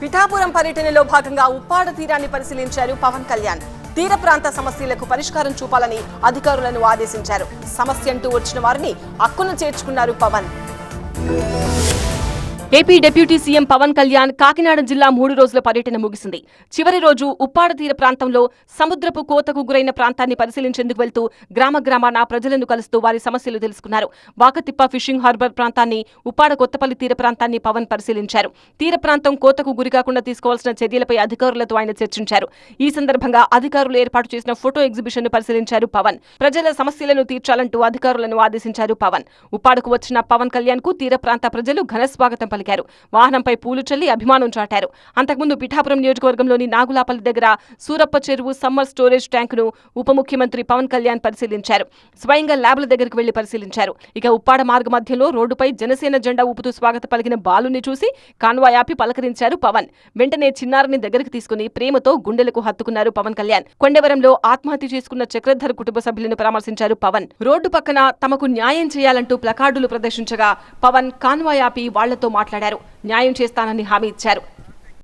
పిఠాపురం పర్యటనలో భాగంగా ఉప్పాడ తీరాన్ని పరిశీలించారు పవన్ కళ్యాణ్. తీర ప్రాంత సమస్యలకు పరిష్కారం చూపాలని అధికారులను ఆదేశించారు. సమస్య అంటూ వచ్చిన వారిని అక్కును చేర్చుకున్నారు Pawan. AP deputy CM Pawan Kalyan Kakinada జిల్లా మూడు రోజుల పర్యటన ముగిసింది. చివరి రోజు ఉప్పాడ తీర ప్రాంతంలో సముద్రపు కోతకు గురైన ప్రాంతాన్ని పరిశీలించేందుకు వెళ్తూ గ్రామ గ్రామాన ప్రజలను కలుస్తూ వారి సమస్యలు తెలుసుకున్నారు. వాకతిప్ప ఫిషింగ్ హార్బర్ ప్రాంతాన్ని ఉప్పాడ కొత్తపల్లి తీర ప్రాంతాన్ని పవన్ పరిశీలించారు. తీర ప్రాంతం కోతకు గురికాకుండా తీసుకోవాల్సిన చర్యలపై అధికారులతో ఆయన చర్చించారు. ఈ సందర్భంగా అధికారులు ఏర్పాటు చేసిన ఫోటో ఎగ్జిబిషన్ను పరిశీలించారు పవన్. ప్రజల సమస్యలను తీర్చాలంటూ అధికారులను ఆదేశించారు పవన్. ఉప్పాడకు వచ్చిన పవన్ కళ్యాణ్కు తీర ప్రాంత ప్రజలు ఘన స్వాగతం పలికారు. వాహనంపై పూలు చల్లి అభిమానం చాటారు. అంతకుముందు పిఠాపురం నియోజకవర్గంలోని నాగులాపల్లి దగ్గర సూరప్ప చెరువు సమ్మర్ స్టోరేజ్ ట్యాంకును ఉప ముఖ్యమంత్రి పవన్ కళ్యాణ్ పరిశీలించారు. స్వయంగా ల్యాబ్ల దగ్గరకు వెళ్ళి పరిశీలించారు. ఇక ఉప్పాడ మార్గ మధ్యలో రోడ్డుపై జనసేన జెండా ఊపుతూ స్వాగత పలికిన బాలుని చూసి కాన్వాయ్ ఆపి పలకరించారు పవన్. వెంటనే చిన్నారిని దగ్గరికి తీసుకుని ప్రేమతో గుండెలకు హత్తుకున్నారు పవన్ కళ్యాణ్. కొండవరంలో ఆత్మహత్య చేసుకున్న చక్రధర్ కుటుంబ సభ్యులను పరామర్శించారు పవన్. రోడ్డు పక్కన తమకు న్యాయం చేయాలంటూ ప్లకార్డులు ప్రదర్శించగా పవన్ కాన్వాయ్ ఆపి వాళ్ళతో మాట్లాడారు. న్యాయం చేస్తానని హామీ ఇచ్చారు.